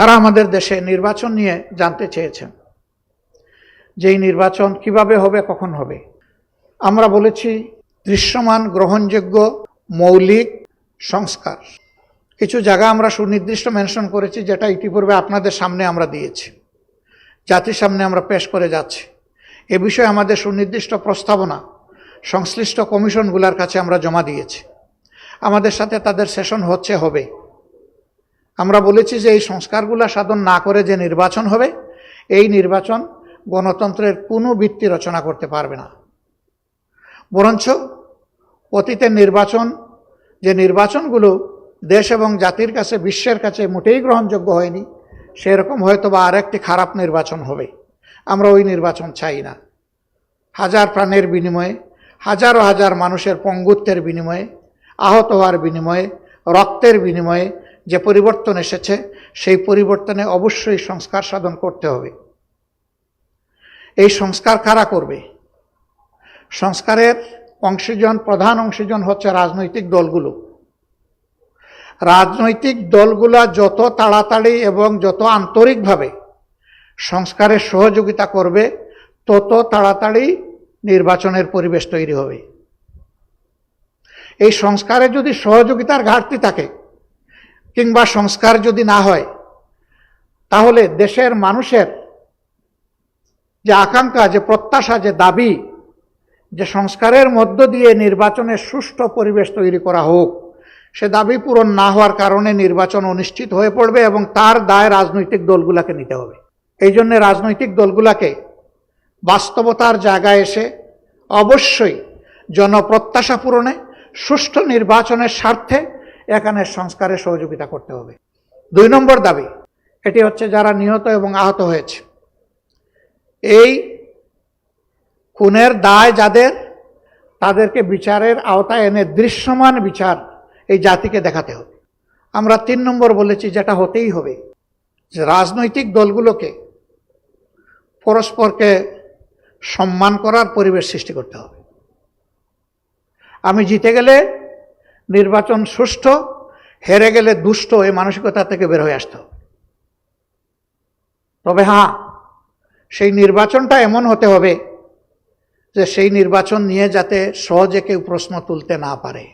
তারা আমাদের দেশে নির্বাচন নিয়ে জানতে চেয়েছেন। যে এই নির্বাচন কীভাবে হবে, কখন হবে? আমরা বলেছি, দৃশ্যমান, গ্রহণযোগ্য, মৌলিক সংস্কার। কিছু জায়গা আমরা সুনির্দিষ্ট মেনশন করেছি, যেটা ইতিপূর্বে আপনাদের সামনে আমরা দিয়েছি। জাতির সামনে আমরা পেশ করে যাচ্ছি। এ বিষয়ে আমাদের সুনির্দিষ্ট প্রস্তাবনা, সংশ্লিষ্ট কমিশনগুলোর কাছে আমরা জমা দিয়েছি। আমাদের সাথে তাদের সেশন হচ্ছে, হবে। আমরা বলেছি যে এই সংস্কারগুলো সাধন না করে যে নির্বাচন হবে, এই নির্বাচন গণতন্ত্রের কোনো ভিত্তি রচনা করতে পারবে না। বরঞ্চ অতীতের নির্বাচন, যে নির্বাচনগুলো দেশ এবং জাতির কাছে, বিশ্বের কাছে মোটেই গ্রহণযোগ্য হয়নি, সেরকম হয়তো বা আরেকটি খারাপ নির্বাচন হবে। আমরা ওই নির্বাচন চাই না। হাজার প্রাণের বিনিময়ে, হাজারো হাজার মানুষের পঙ্গুত্বের বিনিময়ে, আহত হওয়ার বিনিময়ে, রক্তের বিনিময়ে যে পরিবর্তন এসেছে, সেই পরিবর্তনে অবশ্যই সংস্কার সাধন করতে হবে। এই সংস্কার কারা করবে? সংস্কারের অংশীজন, প্রধান অংশীজন হচ্ছে রাজনৈতিক দলগুলো। রাজনৈতিক দলগুলা যত তাড়াতাড়ি এবং যত আন্তরিকভাবে সংস্কারের সহযোগিতা করবে, তত তাড়াতাড়ি নির্বাচনের পরিবেশ তৈরি হবে। এই সংস্কারে যদি সহযোগিতার ঘাটতি থাকে কিংবা সংস্কার যদি না হয়, তাহলে দেশের মানুষের যে আকাঙ্ক্ষা, যে প্রত্যাশা, যে দাবি, যে সংস্কারের মধ্য দিয়ে নির্বাচনের সুষ্ঠু পরিবেশ তৈরি করা হোক, সে দাবি পূরণ না হওয়ার কারণে নির্বাচন অনিশ্চিত হয়ে পড়বে এবং তার দায় রাজনৈতিক দলগুলাকে নিতে হবে। এই জন্য রাজনৈতিক দলগুলাকে বাস্তবতার জায়গায় এসে অবশ্যই জনপ্রত্যাশা পূরণে, সুষ্ঠু নির্বাচনের স্বার্থে এখানে সংস্কারে সহযোগিতা করতে হবে। দুই নম্বর দাবি, এটি হচ্ছে যারা নিহত এবং আহত হয়েছে। এই খুনের দায় যাদের, তাদেরকে বিচারের আওতায় এনে দৃশ্যমান বিচার এই জাতিকে দেখাতে হবে। আমরা তিন নম্বর বলেছি, যেটা হতেই হবে, যে রাজনৈতিক দলগুলোকে পরস্পরকে সম্মান করার পরিবেশ সৃষ্টি করতে হবে। আমি জিতে গেলে নির্বাচন সুষ্ঠু, হেরে গেলে দুষ্ট এই মানসিকতা থেকে বের হয়ে আসতে। তবে হ্যাঁ সেই নির্বাচনটা এমন হতে হবে যে সেই নির্বাচন নিয়ে যাতে সহজে কেউ প্রশ্ন তুলতে না পারে।